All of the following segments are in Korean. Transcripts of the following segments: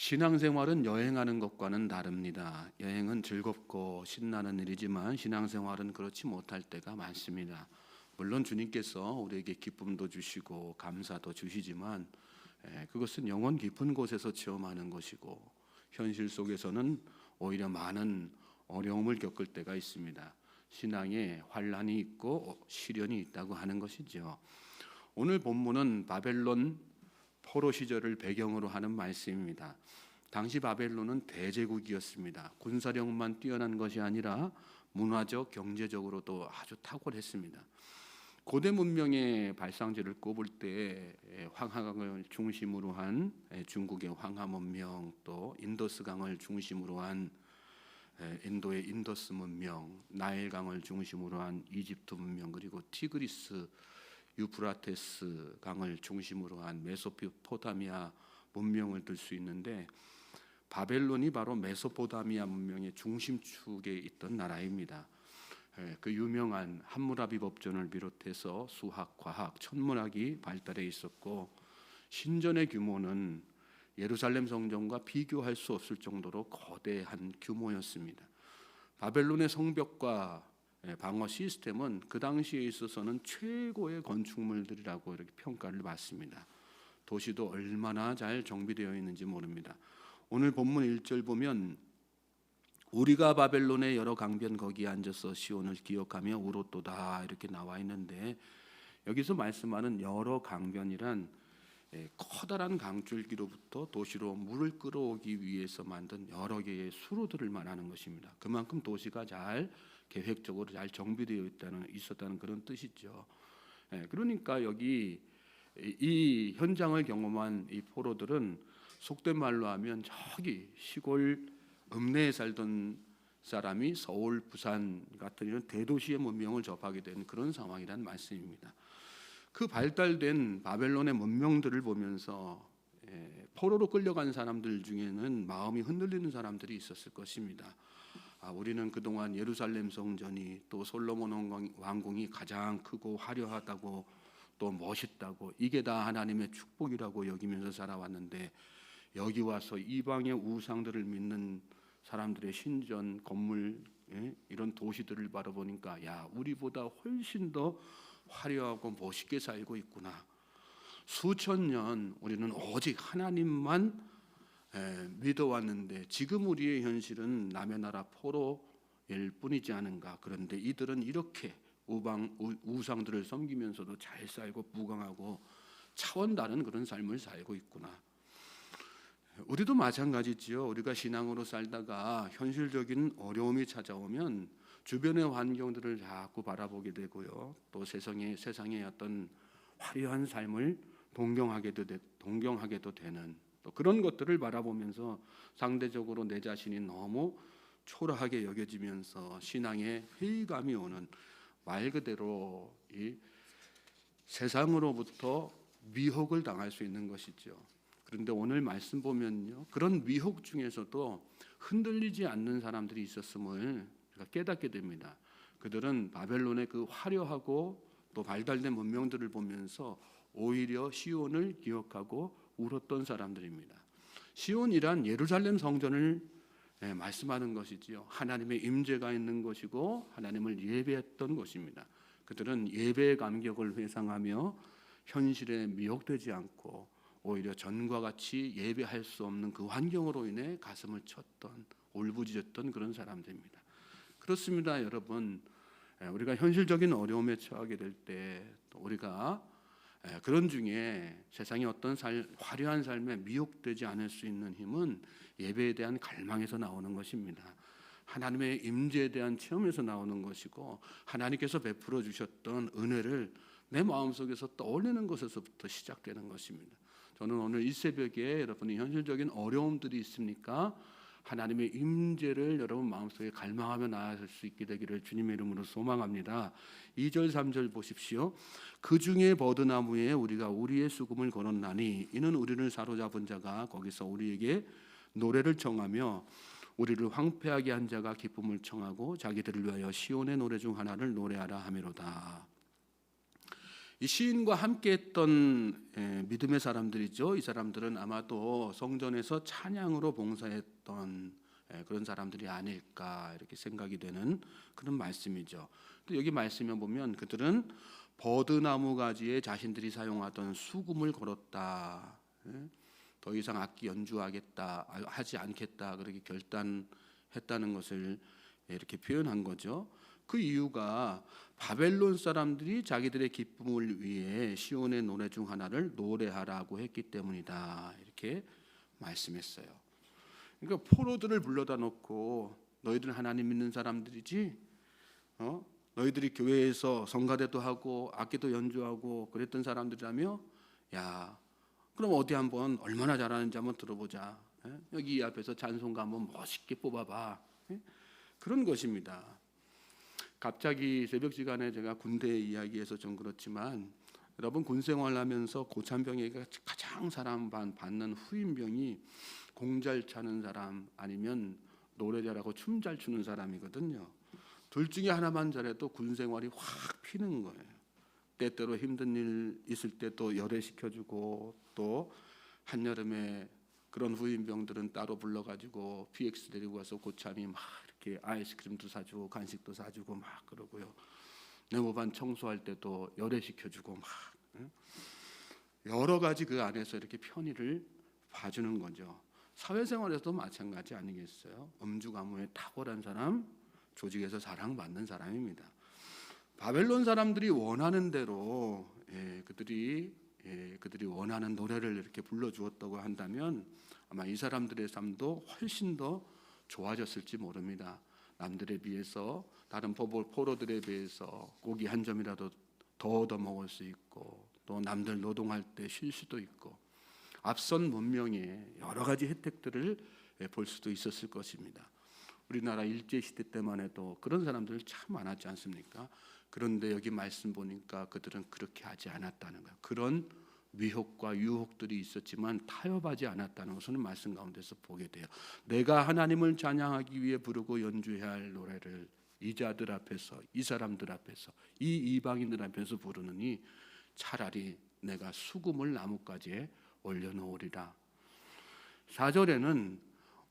신앙생활은 여행하는 것과는 다릅니다. 여행은 즐겁고 신나는 일이지만 신앙생활은 그렇지 못할 때가 많습니다. 물론 주님께서 우리에게 기쁨도 주시고 감사도 주시지만 에, 그것은 영원 깊은 곳에서 체험하는 것이고 현실 속에서는 오히려 많은 어려움을 겪을 때가 있습니다. 신앙에 환란이 있고 시련이 있다고 하는 것이죠. 오늘 본문은 바벨론 포로 시절을 배경으로 하는 말씀입니다. 당시 바벨론은 대제국이었습니다. 군사력만 뛰어난 것이 아니라 문화적, 경제적으로도 아주 탁월했습니다. 고대 문명의 발상지를 꼽을 때 황하강을 중심으로 한 중국의 황하 문명, 또 인더스강을 중심으로 한 인도의 인더스 문명, 나일강을 중심으로 한 이집트 문명, 그리고 티그리스 유프라테스 강을 중심으로 한 메소포타미아 문명을 들 수 있는데 바벨론이 바로 메소포타미아 문명의 중심축에 있던 나라입니다. 예, 그 유명한 함무라비 법전을 비롯해서 수학, 과학, 천문학이 발달해 있었고 신전의 규모는 예루살렘 성전과 비교할 수 없을 정도로 거대한 규모였습니다. 바벨론의 성벽과 예, 방어 시스템은 그 당시에 있어서는 최고의 건축물들이라고 이렇게 평가를 받습니다. 도시도 얼마나 잘 정비되어 있는지 모릅니다. 오늘 본문 1절 보면 우리가 바벨론의 여러 강변 거기에 앉아서 시온을 기억하며 울었도다 이렇게 나와 있는데 여기서 말씀하는 여러 강변이란 예, 커다란 강줄기로부터 도시로 물을 끌어오기 위해서 만든 여러 개의 수로들을 말하는 것입니다. 그만큼 도시가 잘 계획적으로 잘 정비되어 있다는 있었다는 그런 뜻이죠. 예, 그러니까 여기 이 현장을 경험한 이 포로들은 속된 말로 하면 저기 시골 읍내에 살던 사람이 서울, 부산 같은 이런 대도시의 문명을 접하게 된 그런 상황이란 말씀입니다. 그 발달된 바벨론의 문명들을 보면서 예, 포로로 끌려간 사람들 중에는 마음이 흔들리는 사람들이 있었을 것입니다. 아, 우리는 그동안 예루살렘 성전이 또 솔로몬 왕궁이 가장 크고 화려하다고 또 멋있다고 이게 다 하나님의 축복이라고 여기면서 살아왔는데 여기 와서 이방의 우상들을 믿는 사람들의 신전 건물 예? 이런 도시들을 바라보니까 야 우리보다 훨씬 더 화려하고 멋있게 살고 있구나. 수천 년 우리는 오직 하나님만 에, 믿어왔는데 지금 우리의 현실은 남의 나라 포로일 뿐이지 않은가. 그런데 이들은 이렇게 우방 우상들을 섬기면서도 잘 살고 부강하고 차원 다른 그런 삶을 살고 있구나. 우리도 마찬가지지요. 우리가 신앙으로 살다가 현실적인 어려움이 찾아오면 주변의 환경들을 자꾸 바라보게 되고요. 또 세상의 세상의 어떤 화려한 삶을 동경하게도 되, 동경하게도 되는 또 그런 것들을 바라보면서 상대적으로 내 자신이 너무 초라하게 여겨지면서 신앙에 회의감이 오는 말 그대로 이 세상으로부터 미혹을 당할 수 있는 것이죠. 그런데 오늘 말씀 보면요. 그런 미혹 중에서도 흔들리지 않는 사람들이 있었음을 깨닫게 됩니다. 그들은 바벨론의 그 화려하고 또 발달된 문명들을 보면서 오히려 시온을 기억하고 울었던 사람들입니다. 시온이란 예루살렘 성전을 예, 말씀하는 것이지요. 하나님의 임재가 있는 것이고 하나님을 예배했던 것입니다. 그들은 예배의 감격을 회상하며 현실에 미혹되지 않고 오히려 전과 같이 예배할 수 없는 그 환경으로 인해 가슴을 쳤던 울부짖었던 그런 사람들입니다. 그렇습니다, 여러분. 예, 우리가 현실적인 어려움에 처하게 될 때 우리가 예, 그런 중에 세상의 어떤 살, 화려한 삶에 미혹되지 않을 수 있는 힘은 예배에 대한 갈망에서 나오는 것입니다. 하나님의 임재에 대한 체험에서 나오는 것이고 하나님께서 베풀어 주셨던 은혜를 내 마음속에서 떠올리는 것에서부터 시작되는 것입니다. 저는 오늘 이 새벽에 여러분이 현실적인 어려움들이 있습니까? 하나님의 임재를 여러분 마음속에 갈망하며 나아갈 수 있게 되기를 주님의 이름으로 소망합니다. 2절 3절 보십시오. 그 중에 버드나무에 우리가 우리의 수금을 걸었나니 이는 우리를 사로잡은 자가 거기서 우리에게 노래를 청하며 우리를 황폐하게 한 자가 기쁨을 청하고 자기들을 위하여 시온의 노래 중 하나를 노래하라 하미로다. 이 시인과 함께했던 예, 믿음의 사람들이죠. 이 사람들은 아마도 성전에서 찬양으로 봉사했던 예, 그런 사람들이 아닐까 이렇게 생각이 되는 그런 말씀이죠. 또 여기 말씀에 보면 그들은 버드나무 가지에 자신들이 사용하던 수금을 걸었다. 예? 더 이상 악기 연주하겠다 아, 하지 않겠다 그렇게 결단했다는 것을 이렇게 표현한 거죠. 그 이유가 바벨론 사람들이 자기들의 기쁨을 위해 시온의 노래 중 하나를 노래하라고 했기 때문이다 이렇게 말씀했어요. 그러니까 포로들을 불러다 놓고 너희들 하나님 믿는 사람들이지, 어? 너희들이 교회에서 성가대도 하고 악기도 연주하고 그랬던 사람들이라며, 야, 그럼 어디 한번 얼마나 잘하는지 한번 들어보자. 예? 여기 이 앞에서 찬송가 한번 멋있게 뽑아봐. 예? 그런 것입니다. 갑자기 새벽 시간에 제가 군대 이야기해서 좀 그렇지만 여러분 군 생활하면서 고참병에게 가장 사랑 받는 후임병이 공 잘 차는 사람 아니면 노래 잘하고 춤 잘 추는 사람이거든요. 둘 중에 하나만 잘해도 군 생활이 확 피는 거예요. 때때로 힘든 일 있을 때 또 열애시켜주고 또 한여름에 그런 후임병들은 따로 불러가지고 PX 데리고 가서 고참이 막 이렇게 아이스크림도 사주고 간식도 사주고 막 그러고요. 네모반 청소할 때도 열애시켜주고 막 응? 여러 가지 그 안에서 이렇게 편의를 봐주는 거죠. 사회생활에서도 마찬가지 아니겠어요? 음주 가문에 탁월한 사람, 조직에서 사랑받는 사람입니다. 바벨론 사람들이 원하는 대로 예, 그들이 예, 그들이 원하는 노래를 이렇게 불러주었다고 한다면 아마 이 사람들의 삶도 훨씬 더 좋아졌을지 모릅니다. 남들에 비해서 다른 포로들에 비해서 고기 한 점이라도 더 얻어 먹을 수 있고 또 남들 노동할 때 쉴 수도 있고 앞선 문명의 여러 가지 혜택들을 예, 볼 수도 있었을 것입니다. 우리나라 일제 시대 때만 해도 그런 사람들 참 많았지 않습니까? 그런데 여기 말씀 보니까 그들은 그렇게 하지 않았다는 거예요. 그런 위협과 유혹들이 있었지만 타협하지 않았다는 것을 말씀 가운데서 보게 돼요. 내가 하나님을 찬양하기 위해 부르고 연주해야 할 노래를 이 자들 앞에서 이 사람들 앞에서 이 이방인들 앞에서 부르느니 차라리 내가 수금을 나뭇가지에 올려놓으리라. 4절에는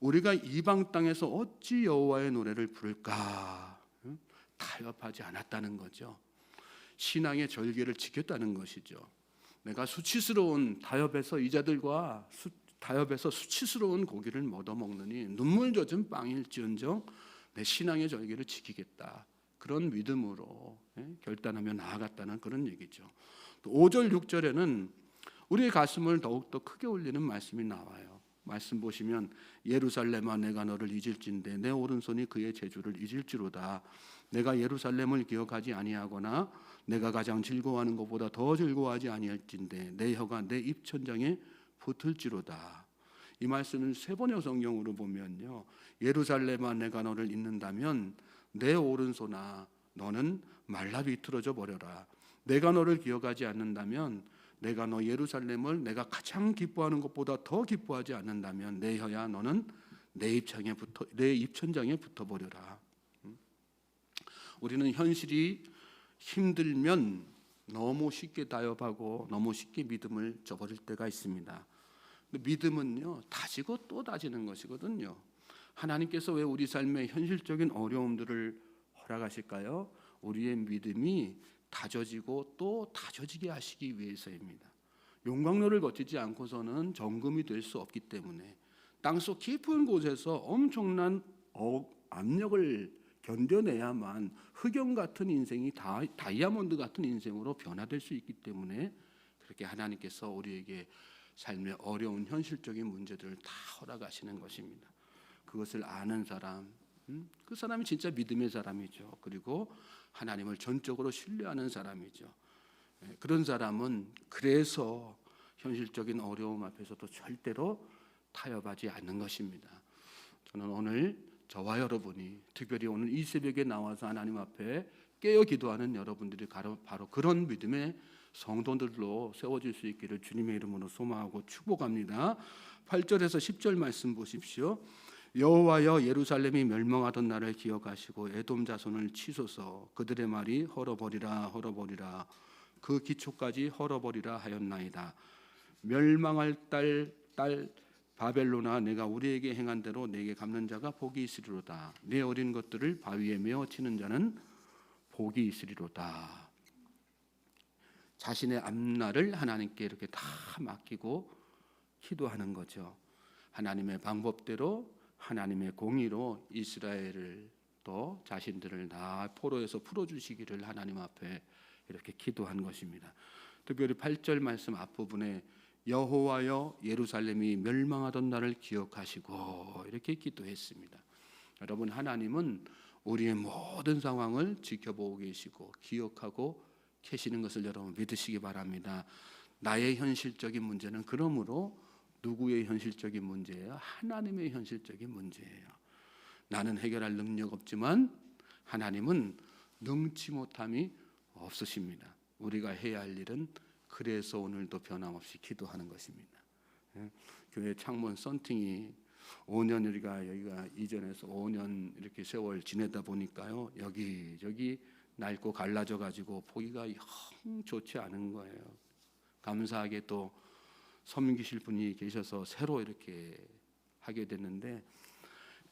우리가 이방 땅에서 어찌 여호와의 노래를 부를까? 타협하지 않았다는 거죠. 신앙의 절개를 지켰다는 것이죠. 내가 수치스러운 타협에서 이자들과 수, 타협에서 수치스러운 고기를 얻어 먹느니 눈물 젖은 빵일지언정 내 신앙의 절개를 지키겠다. 그런 믿음으로 예, 결단하며 나아갔다는 그런 얘기죠. 또 5절 6절에는 우리의 가슴을 더욱더 크게 울리는 말씀이 나와요. 말씀 보시면 예루살렘아 내가 너를 잊을진데 내 오른손이 그의 제주를 잊을지로다. 내가 예루살렘을 기억하지 아니하거나 내가 가장 즐거워하는 것보다 더 즐거워하지 아니할진데 내 혀가 내 입천장에 붙을지로다. 이 말씀을 세 번의 성경으로 보면요. 예루살렘아 내가 너를 잊는다면 내 오른손아 너는 말라 비틀어져 버려라. 내가 너를 기억하지 않는다면 내가 너 예루살렘을 내가 가장 기뻐하는 것보다 더 기뻐하지 않는다면 내 혀야 너는 내 입장에 붙어 내 입천장에 붙어 버려라. 우리는 현실이 힘들면 너무 쉽게 타협하고 너무 쉽게 믿음을 저버릴 때가 있습니다. 믿음은요 다지고 또 다지는 것이거든요. 하나님께서 왜 우리 삶의 현실적인 어려움들을 허락하실까요? 우리의 믿음이 다져지고 또 다져지게 하시기 위해서입니다. 용광로를 거치지 않고서는 정금이 될 수 없기 때문에 땅속 깊은 곳에서 엄청난 어, 압력을 견뎌내야만 흑연 같은 인생이 다, 다이아몬드 같은 인생으로 변화될 수 있기 때문에 그렇게 하나님께서 우리에게 삶의 어려운 현실적인 문제들을 다 허락하시는 것입니다. 그것을 아는 사람, 음? 그 사람이 진짜 믿음의 사람이죠. 그리고 하나님을 전적으로 신뢰하는 사람이죠. 예, 그런 사람은 그래서 현실적인 어려움 앞에서도 절대로 타협하지 않는 것입니다. 저는 오늘 저와 여러분이 특별히 오늘 이 새벽에 나와서 하나님 앞에 깨어 기도하는 여러분들이 바로 그런 믿음의 성도들로 세워질 수 있기를 주님의 이름으로 소망하고 축복합니다. 8절에서 10절 말씀 보십시오. 여호와여 예루살렘이 멸망하던 날을 기억하시고 에돔 자손을 치소서 그들의 말이 헐어버리라 헐어버리라 그 기초까지 헐어버리라 하였나이다. 멸망할 딸, 딸 바벨로나 내가 우리에게 행한 대로 내게 갚는 자가 복이 있으리로다. 내 어린 것들을 바위에 메어 치는 자는 복이 있으리로다. 자신의 앞날을 하나님께 이렇게 다 맡기고 기도하는 거죠. 하나님의 방법대로 하나님의 공의로 이스라엘을 또 자신들을 다 포로에서 풀어 주시기를 하나님 앞에 이렇게 기도한 것입니다. 특별히 8절 말씀 앞부분에 여호와여 예루살렘이 멸망하던 날을 기억하시고 이렇게 기도했습니다. 여러분 하나님은 우리의 모든 상황을 지켜보고 계시고 기억하고 계시는 것을 여러분 믿으시기 바랍니다. 나의 현실적인 문제는 그러므로 누구의 현실적인 문제예요? 하나님의 현실적인 문제예요. 나는 해결할 능력 없지만 하나님은 능치 못함이 없으십니다. 우리가 해야 할 일은 그래서 오늘도 변함없이 기도하는 것입니다. 예? 교회 창문 썬팅이 5년 우리가 여기가 이전에서 5년 이렇게 세월 지내다 보니까요 여기 저기 낡고 갈라져 가지고 보기가 영 좋지 않은 거예요. 감사하게 또 섬기실 분이 계셔서 새로 이렇게 하게 됐는데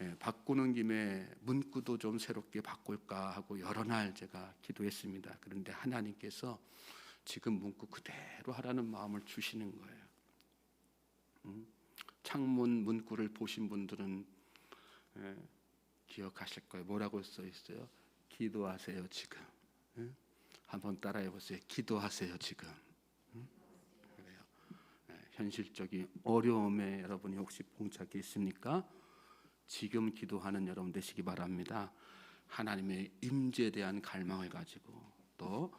예, 바꾸는 김에 문구도 좀 새롭게 바꿀까 하고 여러 날 제가 기도했습니다. 그런데 하나님께서 지금 문구 그대로 하라는 마음을 주시는 거예요. 음, 창문 문구를 보신 분들은 예, 기억하실 거예요. 뭐라고 써 있어요? 기도하세요 지금. 예? 한번 따라해 보세요. 기도하세요 지금. 음? 그래요. 예, 현실적인 어려움에 여러분이 혹시 봉착해 있습니까? 지금 기도하는 여러분 되시기 바랍니다. 하나님의 임재에 대한 갈망을 가지고 또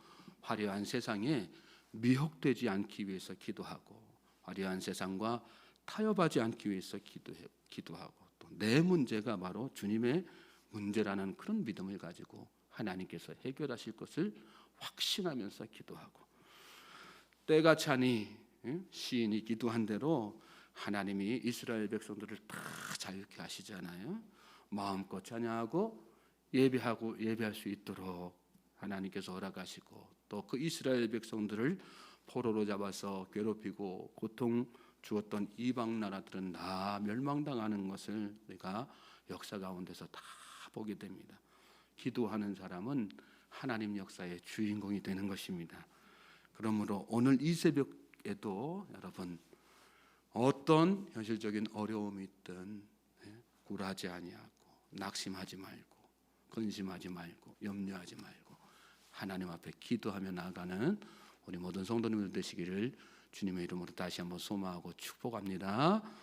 화려한 세상에 미혹되지 않기 위해서 기도하고 화려한 세상과 타협하지 않기 위해서 기도해 기도하고 또 내 문제가 바로 주님의 문제라는 그런 믿음을 가지고 하나님께서 해결하실 것을 확신하면서 기도하고 때가 차니 응? 시인이 기도한 대로 하나님이 이스라엘 백성들을 다 자유케 하시잖아요. 마음껏 찬양하고 예배하고 예배할 수 있도록 하나님께서 허락하시고 또 그 이스라엘 백성들을 포로로 잡아서 괴롭히고 고통 주었던 이방 나라들은 다 멸망당하는 것을 우리가 역사 가운데서 다 보게 됩니다. 기도하는 사람은 하나님 역사의 주인공이 되는 것입니다. 그러므로 오늘 이 새벽에도 여러분 어떤 현실적인 어려움이 있든 예, 굴하지 아니하고 낙심하지 말고 근심하지 말고 염려하지 말고 하나님 앞에 기도하며 나아가는 우리 모든 성도님들 되시기를 주님의 이름으로 다시 한번 소망하고 축복합니다.